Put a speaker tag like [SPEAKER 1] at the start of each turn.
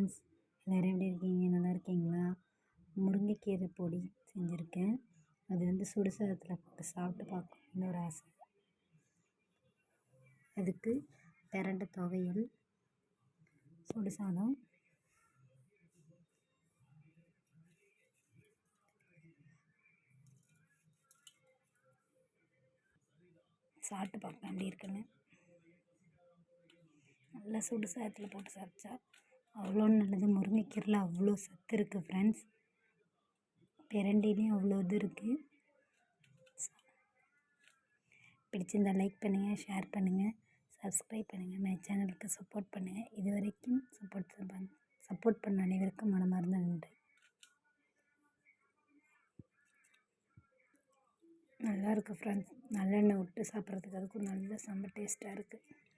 [SPEAKER 1] friends எல்லோரும் எப்படி இருக்கீங்க நல்லா இருக்கீங்களா முருங்கைக்கீரை பொடி செஞ்சுருக்கேன் அது வந்து சுடுசாதத்தில் போட்டு சாப்பிட்டு பார்க்கணும்னு ஒரு ஆசை அதுக்கு பிரண்ட துவையல் சுடுசாதம் சாப்பிட்டு பார்க்கலாம் அப்படி இருக்குன்னு நல்லா சுடு சாதத்தில் போட்டு சாப்பிட்டா அவ்வளோ நல்லது முருங்கைக்கீரில் அவ்வளோ சத்து இருக்குது ஃப்ரெண்ட்ஸ் பிரண்டிலையும் அவ்வளோ இது இருக்குது பிடிச்சிருந்தால் லைக் பண்ணுங்கள் ஷேர் பண்ணுங்கள் சப்ஸ்கிரைப் பண்ணுங்கள் மை சேனலுக்கு சப்போர்ட் பண்ணுங்கள் இது வரைக்கும் சப்போர்ட் பண்ண சப்போர்ட் பண்ண அனைவருக்கும் மனமார்ந்த நன்றி இருக்குது ஃப்ரெண்ட்ஸ் நல்லெண்ணெய் விட்டு சாப்பிட்றதுக்கு அதுக்கும் நல்ல செம்ம டேஸ்ட்டாக இருக்குது